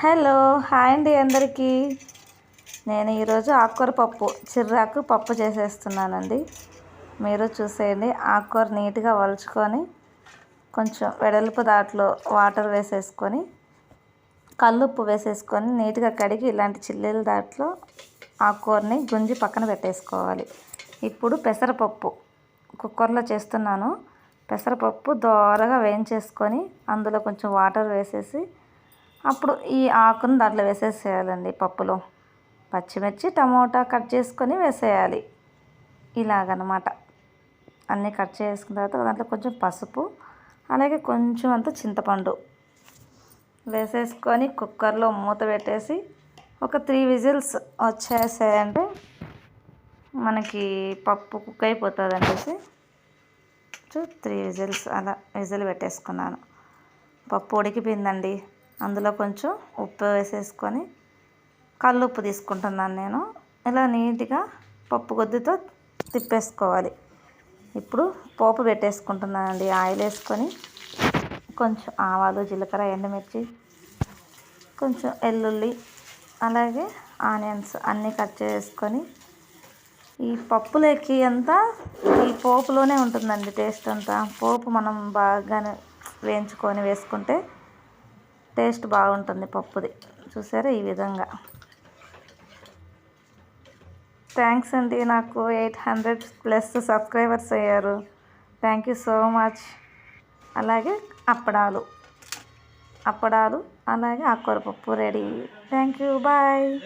Hello hi అండి అందరికీ. నేను ఈరోజు ఆకుకూర పప్పు చిర్రాకు పప్పు చేసేస్తున్నానండి. మీరు చూసేయండి ఆకుకూర నీట్గా వలుచుకొని కొంచెం వెడల్పు దాంట్లో వాటర్ వేసేసుకొని కల్లుప్పు వేసేసుకొని నీట్గా కడిగి ఇలాంటి చిల్లీల దాంట్లో ఆకుకూరని గుంజి పక్కన పెట్టేసుకోవాలి. ఇప్పుడు పెసరపప్పు కుక్కర్లో చేస్తున్నాను. పెసరపప్పు దోరగా వేయించేసుకొని అందులో కొంచెం వాటర్ వేసేసి అప్పుడు ఈ ఆకును దాంట్లో వేసేసేయాలండి పప్పులో. పచ్చిమిర్చి టమోటా కట్ చేసుకొని వేసేయాలి. ఇలాగనమాట. అన్నీ కట్ చేసుకున్న తర్వాత దాంట్లో కొంచెం పసుపు అలాగే కొంచెం అంత చింతపండు వేసేసుకొని కుక్కర్లో మూత పెట్టేసి ఒక త్రీ విజిల్స్ వచ్చేసాయంటే మనకి పప్పు కుక్ అయిపోతుంది అనేసి త్రీ విజిల్స్ అలా విజిల్ పెట్టేసుకున్నాను. పప్పు ఉడికిపోయిందండి. అందులో కొంచెం ఉప్పు వేసేసుకొని కల్లుప్పు తీసుకుంటున్నాను నేను. ఇలా నీట్గా పప్పు కొద్దితో తిప్పేసుకోవాలి. ఇప్పుడు పోపు పెట్టేసుకుంటున్నానండి. ఆయిల్ వేసుకొని కొంచెం ఆవాలు జీలకర్ర ఎండుమిర్చి కొంచెం ఎల్లుల్లి అలాగే ఆనియన్స్ అన్నీ కట్ చేసుకొని ఈ పప్పులోకి అంతా ఈ పోపులోనే ఉంటుందండి టేస్ట్ అంతా. పోపు మనం బాగానే వేయించుకొని వేసుకుంటే టేస్ట్ బాగుంటుంది పప్పుది. చూసారా ఈ విధంగా? థ్యాంక్స్ అండి. నాకు ఎయిట్ హండ్రెడ్ ప్లస్ సబ్స్క్రైబర్స్ అయ్యారు. Thank you so much. అలాగే అప్పడాలు. అప్పడాలు అలాగే ఆకుకూర పప్పు రెడీ. Thank you. బాయ్.